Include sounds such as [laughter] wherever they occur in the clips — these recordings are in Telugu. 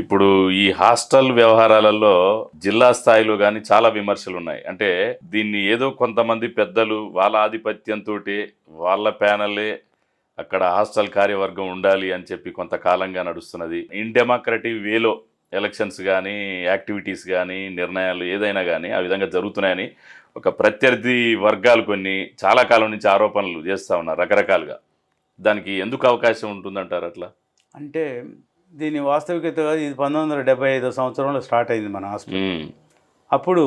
ఇప్పుడు ఈ హాస్టల్ వ్యవహారాలలో జిల్లా స్థాయిలో కానీ చాలా విమర్శలు ఉన్నాయి అంటే దీన్ని ఏదో కొంతమంది పెద్దలు వాళ్ళ ఆధిపత్యంతో వాళ్ళ ప్యానలే అక్కడ హాస్టల్ కార్యవర్గం ఉండాలి అని చెప్పి కొంతకాలంగా నడుస్తున్నది. ఇన్ డెమోక్రటిక్ వేలో ఎలక్షన్స్ కానీ యాక్టివిటీస్ కానీ నిర్ణయాలు ఏదైనా కానీ ఆ విధంగా జరుగుతున్నాయని ఒక ప్రత్యర్థి వర్గాలు కొన్ని చాలా కాలం నుంచి ఆరోపణలు చేస్తూ ఉన్నారు రకరకాలుగా. దానికి ఎందుకు అవకాశం ఉంటుందంటారు అట్లా? అంటే దీని వాస్తవికతగా ఇది పంతొమ్మిది వందల డెబ్బై ఐదో సంవత్సరంలో స్టార్ట్ అయింది మన హాస్టల్. ఉమ్, అప్పుడు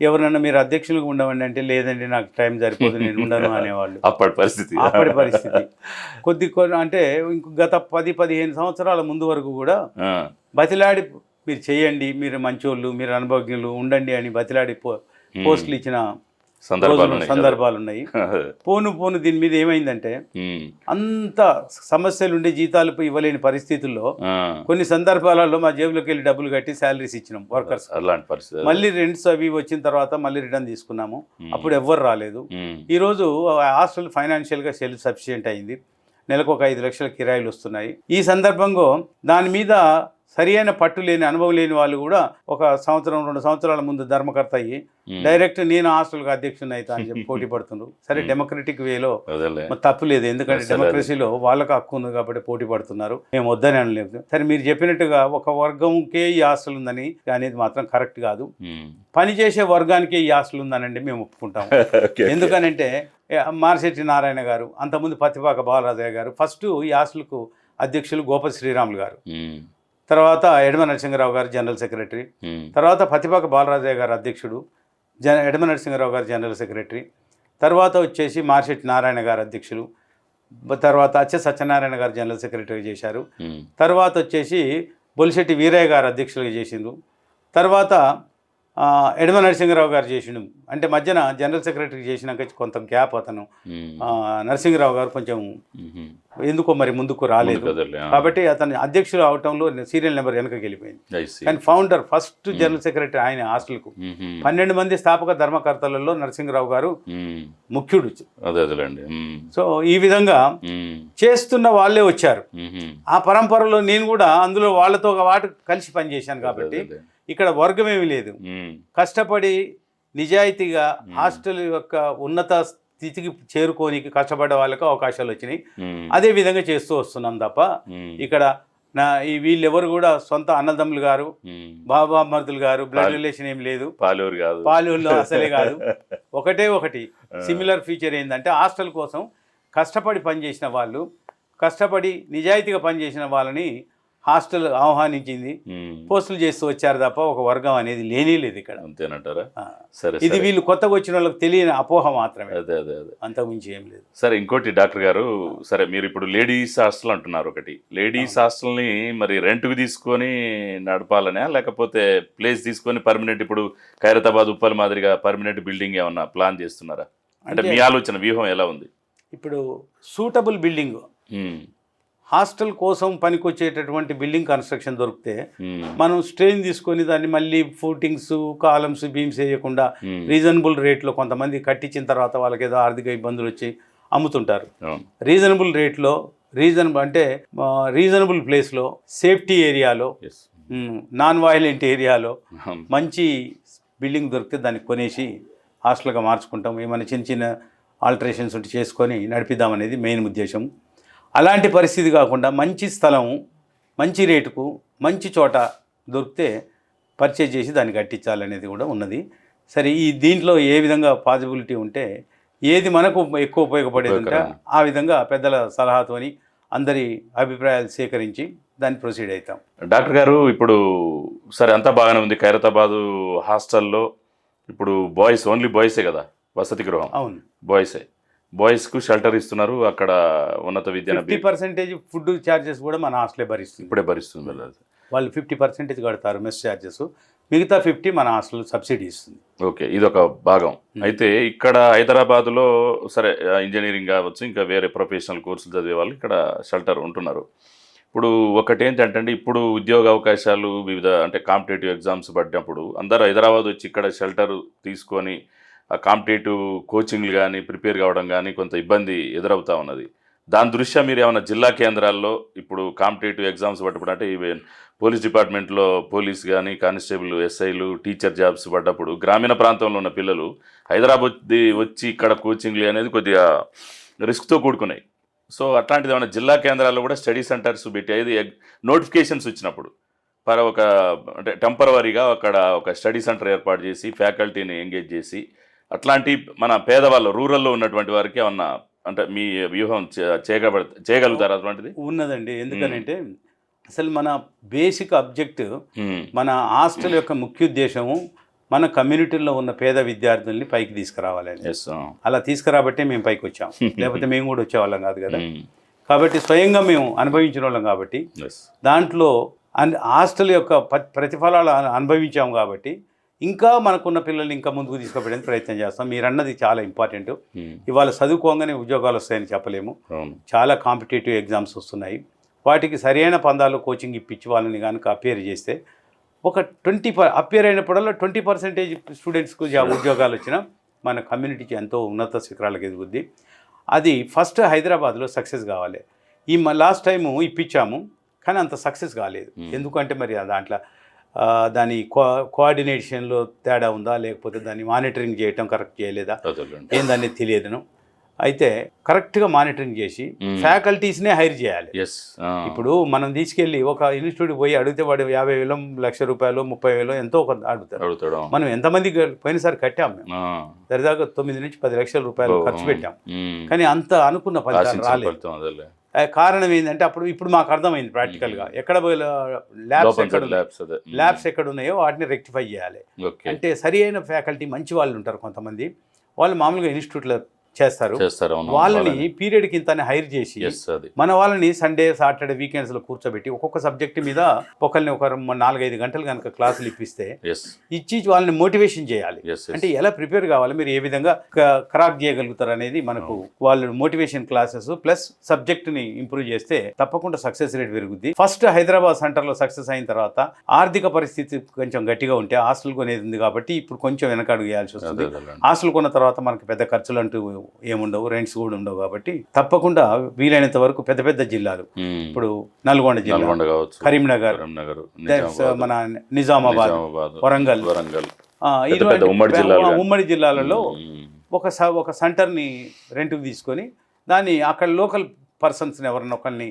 ఎవరన్నా మీరు అధ్యక్షులుగా ఉండవండి అంటే లేదండి నాకు టైం సరిపోదు నేను ఉండను [laughs] అనేవాళ్ళు. అప్పటి పరిస్థితి. అప్పటి పరిస్థితి. కొద్ది కొన్ని అంటే ఇంక గత పది పదిహేను సంవత్సరాల ముందు వరకు కూడా బతిలాడి మీరు చేయండి మీరు మంచోళ్ళు మీరు అనుభవజ్ఞులు ఉండండి అని బతిలాడి పో పోస్టులు ఇచ్చిన సందర్భాలు ఉన్నాయి [laughs] పోను పోను దీని మీద ఏమైందంటే అంత సమస్యలు ఉండే జీతాలు ఇవ్వలేని పరిస్థితుల్లో కొన్ని సందర్భాలలో మా జేబులోకి వెళ్ళి డబ్బులు కట్టి శాలరీస్ ఇచ్చినాం వర్కర్స్. అలాంటి పరిస్థితి. మళ్ళీ రెంట్స్ అవి వచ్చిన తర్వాత మళ్ళీ రిటర్న్ తీసుకున్నాము. అప్పుడు ఎవ్వరు రాలేదు. ఉమ్, ఈరోజు హాస్టల్ ఫైనాన్షియల్గా సెల్ఫ్ సఫిషియెంట్ అయింది. నెలకు ఒక ఐదు లక్షల కిరాయిలు వస్తున్నాయి. ఈ సందర్భంగా దాని మీద సరి అయిన పట్టు లేని అనుభవం లేని వాళ్ళు కూడా ఒక సంవత్సరం రెండు సంవత్సరాల ముందు ధర్మకర్త అయ్యి డైరెక్ట్ నేను హాస్టల్కి అధ్యక్షుని అవుతా అని చెప్పి పోటీ [laughs] పడుతున్నారు సరే డెమోక్రటిక్ వేలో తప్పు లేదు. ఎందుకంటే డెమోక్రసీలో వాళ్ళకి హక్కు ఉంది కాబట్టి పోటీ పడుతున్నారు. మేము వద్దని అనలేదు. సరే మీరు చెప్పినట్టుగా ఒక వర్గంకే ఈ హాస్టల్ ఉందని అనేది మాత్రం కరెక్ట్ కాదు. పనిచేసే వర్గానికే ఈ హాస్టల్ ఉందనండి మేము ఒప్పుకుంటాం. [laughs] ఎందుకనంటే మార్శెట్టి నారాయణ గారు అంతకుముందు పత్తిపాక బాలరాజయ్య గారు ఫస్ట్ ఈ హాస్టల్కు అధ్యక్షులు గోప శ్రీరాములు గారు. తర్వాత ఎడమ నరసింహరావు గారు జనరల్ సెక్రటరీ. తర్వాత పత్తిపాక బాలరాజయ్య గారు అధ్యక్షుడు జన ఎడమ నరసింహరావు గారు జనరల్ సెక్రటరీ. తర్వాత వచ్చేసి మార్షెట్టి నారాయణ గారు అధ్యక్షులు. తర్వాత అచ్చ సత్యనారాయణ గారు జనరల్ సెక్రటరీ చేశారు. తర్వాత వచ్చేసి బొలిశెట్టి వీరయ్య గారు అధ్యక్షులుగా చేసిండు తర్వాత ఎడమ నరసింహరావు గారు చేసిండు. అంటే మధ్యన జనరల్ సెక్రటరీ చేసినాక కొంత గ్యాప్ అతను. నరసింహరావు గారు కొంచెం ఎందుకో మరి ముందుకు రాలేదు. కాబట్టి అతను అధ్యక్షులు అవటంలో సీరియల్ నెంబర్ వెనకకి వెళ్ళిపోయింది. కానీ ఫౌండర్ ఫస్ట్ జనరల్ సెక్రటరీ ఆయన హాస్టల్కు. పన్నెండు మంది స్థాపక ధర్మకర్తలలో నరసింహరావు గారు ముఖ్యుడు. సో ఈ విధంగా చేస్తున్న వాళ్ళే వచ్చారు. ఆ పరంపరలో నేను కూడా అందులో వాళ్ళతో ఒక వాటి కలిసి పనిచేశాను కాబట్టి ఇక్కడ వర్గమేమి లేదు. కష్టపడి నిజాయితీగా హాస్టల్ యొక్క ఉన్నత స్థితికి చేరుకోనికి కష్టపడ్డ వాళ్ళకు అవకాశాలు వచ్చినాయి. అదే విధంగా చేస్తూ వస్తున్నాం తప్ప ఇక్కడ నా ఈ వీళ్ళెవరు కూడా సొంత అన్నదమ్ములు గారు. బాబా మరుదులు గారు బ్లడ్ రిలేషన్ ఏం లేదు. పాలూరు కాదు. పాలూరులో అసలే కాదు. [laughs] ఒకటే ఒకటి. సిమిలర్ ఫీచర్ ఏంటంటే హాస్టల్ కోసం కష్టపడి పనిచేసిన వాళ్ళు కష్టపడి నిజాయితీగా పనిచేసిన వాళ్ళని హాస్టల్ ఆహ్వానించింది. పోస్టులు చేస్తూ వచ్చారు తప్ప ఒక వర్గం అనేది లేనే లేదు ఇక్కడ. అంతేనంటారా. సరే ఇది వీళ్ళు కొత్తగా వచ్చిన వాళ్ళకి తెలియని అపోహ మాత్రమే. అదే అదే అదే. అంతకుమించి ఏం లేదు. సరే ఇంకోటి డాక్టర్ గారు సరే మీరు ఇప్పుడు లేడీస్ హాస్టల్ అంటున్నారు ఒకటి. లేడీస్ హాస్టల్ని మరి రెంట్కి తీసుకొని నడపాలనే? లేకపోతే ప్లేస్ తీసుకొని పర్మనెంట్ ఇప్పుడు ఖైరతాబాద్ ఉప్పల్ మాదిరిగా పర్మనెంట్ బిల్డింగ్ ఏమన్నా ప్లాన్ చేస్తున్నారా? అంటే మీ ఆలోచన వ్యూహం ఎలా ఉంది? ఇప్పుడు సూటబుల్ బిల్డింగ్. హాస్టల్ కోసం పనికొచ్చేటటువంటి బిల్డింగ్ కన్స్ట్రక్షన్ దొరికితే ఉమ్, మనం స్ట్రెయిన్ తీసుకొని దాన్ని మళ్ళీ ఫూటింగ్స్ కాలమ్స్ బీమ్స్ వేయకుండా రీజనబుల్ రేట్లో కొంతమంది కట్టించిన తర్వాత వాళ్ళకి ఏదో ఆర్థిక ఇబ్బందులు వచ్చి అమ్ముతుంటారు. రీజనబుల్ రేట్లో రీజనబుల్ అంటే రీజనబుల్ ప్లేస్లో సేఫ్టీ ఏరియాలో. నాన్ వైలెంట్ ఏరియాలో. మంచి బిల్డింగ్ దొరికితే దాన్ని కొనేసి హాస్టల్గా మార్చుకుంటాం ఏమైనా చిన్న చిన్న ఆల్టరేషన్స్ ఉంటే చేసుకొని నడిపిద్దామనేది మెయిన్ ఉద్దేశం అలాంటి పరిస్థితి కాకుండా మంచి స్థలం మంచి రేటుకు మంచి చోట దొరికితే పర్చేజ్ చేసి దాన్ని కట్టించాలనేది కూడా ఉన్నది. సరే ఈ దీంట్లో ఏ విధంగా పాసిబిలిటీ ఉంటే ఏది మనకు ఎక్కువ ఉపయోగపడేది ఉంటే ఆ విధంగా పెద్దల సలహాతోని అందరి అభిప్రాయాలు సేకరించి దాన్ని ప్రొసీడ్ అవుతాం డాక్టర్ గారు ఇప్పుడు సరే అంతా బాగానే ఉంది. ఖైరతాబాదు హాస్టల్లో ఇప్పుడు బాయ్స్ ఓన్లీ బాయ్సే కదా వసతి గృహం. అవును. బాయ్సే బాయ్స్కు షెల్టర్ ఇస్తున్నారు. అక్కడ ఉన్నత ఫిఫ్టీ పర్సెంటేజ్ ఫుడ్ ఛార్జెస్ కూడా మన హాస్టలే భరిస్తుంది. ఇప్పుడే భరిస్తుంది వీళ్ళు. ఫిఫ్టీ పర్సెంటేజ్ కడతారు మెస్ ఛార్జెస్ మిగతా ఫిఫ్టీ మన హాస్టల్ సబ్సిడీ ఇస్తుంది. ఓకే ఇది ఒక భాగం అయితే ఇక్కడ హైదరాబాద్లో సరే ఇంజనీరింగ్ కావచ్చు ఇంకా వేరే ప్రొఫెషనల్ కోర్సులు చదివే వాళ్ళు ఇక్కడ షెల్టర్ ఉంటున్నారు. ఇప్పుడు ఒకటి ఏంటంటే ఇప్పుడు ఉద్యోగ అవకాశాలు వివిధ అంటే కాంపిటేటివ్ ఎగ్జామ్స్ పడినప్పుడు అందరూ హైదరాబాద్ వచ్చి ఇక్కడ షెల్టర్ తీసుకొని కాంపిటేటివ్ కోచింగ్లు కానీ ప్రిపేర్ కావడం కానీ కొంత ఇబ్బంది ఎదురవుతా ఉన్నది. దాని దృష్ట్యా మీరు ఏమైనా జిల్లా కేంద్రాల్లో ఇప్పుడు కాంపిటేటివ్ ఎగ్జామ్స్ పడ్డప్పుడు అంటే ఈవెన్ పోలీస్ డిపార్ట్మెంట్లో పోలీస్ కానీ కానిస్టేబుల్ ఎస్ఐలు టీచర్ జాబ్స్ పడ్డప్పుడు గ్రామీణ ప్రాంతంలో ఉన్న పిల్లలు హైదరాబాద్ వచ్చి ఇక్కడ కోచింగ్లు అనేది కొద్దిగా రిస్క్తో కూడుకున్నాయి. సో అట్లాంటిది ఏమైనా జిల్లా కేంద్రాల్లో కూడా స్టడీ సెంటర్స్ పెట్టి అది నోటిఫికేషన్స్ వచ్చినప్పుడు పర ఒక అంటే టెంపరవరీగా అక్కడ ఒక స్టడీ సెంటర్ ఏర్పాటు చేసి ఫ్యాకల్టీని ఎంగేజ్ చేసి అట్లాంటి మన పేదవాళ్ళు రూరల్లో ఉన్నటువంటి వారికి ఏమన్నా అంటే మీ వ్యూహం చే- చేయగబడ చేయగలుగుతారా అటువంటిది? ఉన్నదండి. ఎందుకనంటే అసలు మన బేసిక్ అబ్జెక్ట్. మన హాస్టల్ యొక్క ముఖ్య ఉద్దేశము మన కమ్యూనిటీలో ఉన్న పేద విద్యార్థుల్ని పైకి తీసుకురావాలని. అలా తీసుకురాబట్టే మేము పైకి వచ్చాం. [laughs] లేకపోతే మేము కూడా వచ్చేవాళ్ళం కాదు కదా. కాబట్టి స్వయంగా మేము అనుభవించిన వాళ్ళం కాబట్టి దాంట్లో హాస్టల్ యొక్క ప్రతిఫలాలు అను- అనుభవించాం కాబట్టి ఇంకా మనకున్న పిల్లల్ని ఇంకా ముందుకు తీసుకుపోయడానికి ప్రయత్నం చేస్తాం. మీరు అన్నది చాలా ఇంపార్టెంట్. ఇవాళ చదువుకోగానే ఉద్యోగాలు వస్తాయని చెప్పలేము. చాలా కాంపిటేటివ్ ఎగ్జామ్స్ వస్తున్నాయి. వాటికి సరైన పందాలు కోచింగ్ ఇప్పించి వాళ్ళని కనుక అపేర్ చేస్తే ఒక ట్వంటీ పర్ అపేర్ అయినప్పుడల్లా ట్వంటీ పర్సెంటేజ్ స్టూడెంట్స్కు జాబ్ ఉద్యోగాలు వచ్చినా మన కమ్యూనిటీకి ఎంతో ఉన్నత శిఖరాలకు ఎదుగుద్ది. అది ఫస్ట్ హైదరాబాద్లో సక్సెస్ కావాలి. ఈ లాస్ట్ టైము ఇప్పించాము కానీ అంత సక్సెస్ కాలేదు. ఎందుకంటే మరి దాంట్లో దాని కో కోఆర్డినేషన్లో తేడా ఉందా? లేకపోతే దాన్ని మానిటరింగ్ చేయటం కరెక్ట్ చేయలేదా? ఏందనేది తెలియదును అయితే కరెక్ట్గా మానిటరింగ్ చేసి. ఫ్యాకల్టీస్నే హైర్ చేయాలి. ఎస్ ఇప్పుడు మనం తీసుకెళ్ళి ఒక ఇన్స్టిట్యూట్ పోయి అడిగితే వాడు యాభై వేలు లక్ష రూపాయలు ముప్పై వేలు ఎంతో కొంత అడుగుతారు మనం ఎంతమంది పోయినసారి కట్టాం మేము. సరిదాకా తొమ్మిది నుంచి పది లక్షల రూపాయలు ఖర్చు పెట్టాం. కానీ అంత అనుకున్న ఫలితాలు రాలేదు. కారణం ఏంటంటే అప్పుడు ఇప్పుడు మాకు అర్థమైంది ప్రాక్టికల్గా. ఎక్కడ ల్యాబ్స్ ఎక్కడ ల్యాబ్స్ ఎక్కడ ఉన్నాయో వాటిని రెక్టిఫై చేయాలి. అంటే సరి అయిన ఫ్యాకల్టీ మంచి వాళ్ళు ఉంటారు కొంతమంది. వాళ్ళు మామూలుగా ఇన్స్టిట్యూట్లో చేస్తారు. చేస్తారు వాళ్ళని పీరియడ్ కింద హైర్ చేసి మన వాళ్ళని సండే సాటర్డే వీకెండ్స్లో కూర్చోబెట్టి ఒక్కొక్క సబ్జెక్ట్ మీద ఒకరిని ఒక నాలుగైదు గంటలు కనుక క్లాసులు ఇప్పిస్తే ఇచ్చి వాళ్ళని మోటివేషన్ చేయాలి. అంటే ఎలా ప్రిపేర్ కావాలి? మీరు ఏ విధంగా క్రాక్ చేయగలుగుతారు అనేది మనకు వాళ్ళు మోటివేషన్ క్లాసెస్ ప్లస్ సబ్జెక్ట్ని ఇంప్రూవ్ చేస్తే తప్పకుండా సక్సెస్ రేట్ పెరుగుద్ది. ఫస్ట్ హైదరాబాద్ సెంటర్లో సక్సెస్ అయిన తర్వాత ఆర్థిక పరిస్థితి కొంచెం గట్టిగా ఉంటే హాస్టల్ కొనేది ఉంది కాబట్టి ఇప్పుడు కొంచెం వెనకడుగు వేయాల్సి అదే వస్తుంది. హాస్టల్ కొన్న తర్వాత మనకి పెద్ద ఖర్చులు అంటూ ఏముండవు రెంట్స్ కూడా ఉండవు కాబట్టి తప్పకుండా వీలైనంత వరకు పెద్ద పెద్ద జిల్లాలు. ఇప్పుడు నల్గొండ జిల్లా కరీంనగర్ మన నిజామాబాద్ వరంగల్ వరంగల్ ఉమ్మడి జిల్లాలలో. ఒక ఒక సెంటర్ని రెంట్కి తీసుకొని దాన్ని అక్కడ లోకల్ పర్సన్స్ని ఎవరిని ఒకరిని.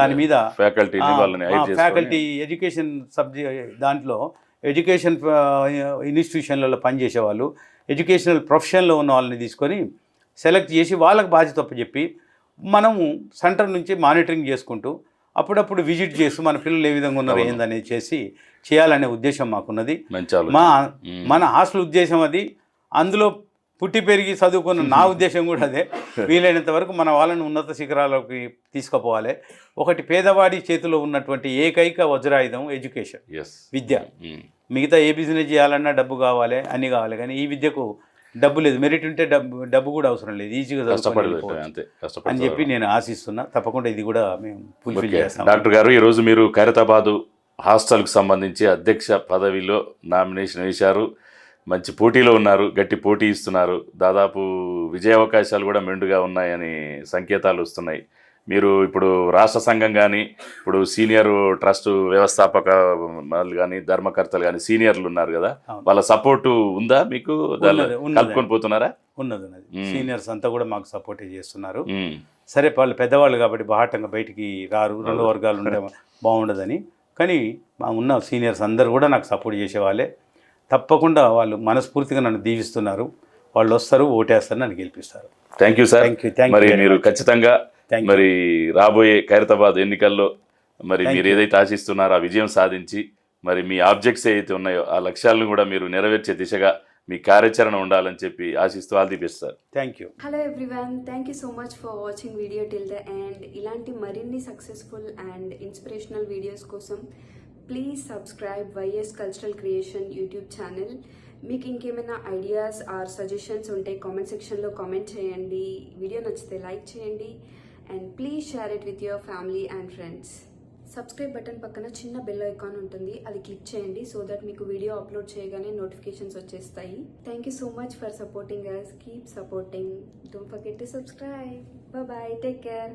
దాని మీద చేసుకొని ఫ్యాకల్టీ ఎడ్యుకేషన్ సబ్జెక్ట్ దాంట్లో ఎడ్యుకేషన్ ఇన్స్టిట్యూషన్లలో పనిచేసే వాళ్ళు ఎడ్యుకేషనల్ ప్రొఫెషన్లో ఉన్న వాళ్ళని తీసుకొని సెలెక్ట్ చేసి వాళ్ళకి బాధ్యత చెప్పి మనము సెంటర్ నుంచి మానిటరింగ్ చేసుకుంటూ అప్పుడప్పుడు విజిట్ చేస్తూ మన పిల్లలు ఏ విధంగా ఉన్నారు. ఏందనేది చేసి చేయాలనే ఉద్దేశం మాకున్నది. మా. మన హాస్టల్ ఉద్దేశం అది. అందులో పుట్టి పెరిగి చదువుకున్న నా [laughs] ఉద్దేశం కూడా అదే. వీలైనంత వరకు మన వాళ్ళని ఉన్నత శిఖరాలకి తీసుకుపోవాలి. ఒకటి పేదవాడి చేతిలో ఉన్నటువంటి ఏకైక వజ్రాయుధం ఎడ్యుకేషన్. విద్య. మిగతా ఏ బిజినెస్ చేయాలన్నా డబ్బు కావాలి అన్నీ కావాలి. కానీ ఈ విద్యకు డబ్బు లేదు. మెరిట్ ఉంటే డబ్బు డబ్బు కూడా అవసరం లేదు. ఈజీగా. అంతే అని చెప్పి నేను ఆశిస్తున్నా. తప్పకుండా ఇది కూడా మేము ఫుల్ఫిల్. చేస్తాం. డాక్టర్ గారు ఈరోజు మీరు ఖైరతాబాదు హాస్టల్కి సంబంధించి అధ్యక్ష పదవిలో నామినేషన్ వేశారు. మంచి పోటీలో ఉన్నారు. గట్టి పోటీ ఇస్తున్నారు. దాదాపు విజయ అవకాశాలు కూడా మెండుగా ఉన్నాయని సంకేతాలు వస్తున్నాయి. మీరు ఇప్పుడు రాష్ట్ర సంఘం కానీ ఇప్పుడు సీనియర్ ట్రస్ట్ వ్యవస్థాపక కానీ ధర్మకర్తలు కానీ సీనియర్లు ఉన్నారు కదా. వాళ్ళ సపోర్టు ఉందా మీకు. కలుపుకొని పోతున్నారా? ఉన్నది ఉన్నది. సీనియర్స్ అంతా కూడా మాకు సపోర్ట్ చేస్తున్నారు. సరే వాళ్ళు పెద్దవాళ్ళు కాబట్టి బాహటంగా బయటికి రారు రెండు వర్గాలు ఉంటే బాగుండదని. కానీ మా ఉన్న సీనియర్స్ అందరూ కూడా నాకు సపోర్ట్ చేసేవాళ్ళే. తప్పకుండా వాళ్ళు మనస్ఫూర్తిగా నన్ను దీవిస్తున్నారు. వాళ్ళు వస్తారు ఓటేస్తారు నన్ను గెలిపిస్తారు. Thank you sir thank you thank మరి మీరు ఖచ్చితంగా మరి రాబోయే ఖైరతాబాద్ ఎన్నికల్లో మరి మీరు. ఏదైతే ఆశిస్తున్నారో ఆ విజయం సాధించి మరి మీ ఆబ్జెక్ట్స్ ఏవైతే ఉన్నాయో ఆ లక్ష్యాలను కూడా మీరు నెరవేర్చే దిశగా మీ కార్యాచరణ ఉండాలని చెప్పి ఆశిస్తూ all the best sir. Thank you hello everyone thank you so much for watching video till the end ఇలాంటి మరిన్ని సక్సెస్ఫుల్ అండ్ ఇన్స్పిరేషనల్ వీడియోస్ కోసం please subscribe YS cultural creation YouTube channel మీకు ఇంకేమైనా ఐడియాస్ ఆర్ సజెషన్స్ ఉంటే కామెంట్ సెక్షన్లో కామెంట్ చేయండి. వీడియో నచ్చితే లైక్ చేయండి. And please share it with your family and friends subscribe button పక్కన చిన్న బెల్ ఐకాన్ ఉంటుంది. అది క్లిక్ చేయండి సో దట్ మీకు వీడియో అప్లోడ్ చేయగానే నోటిఫికేషన్స్ వచ్చేస్తాయి. Thank you so much for supporting us keep supporting don't forget to subscribe bye take care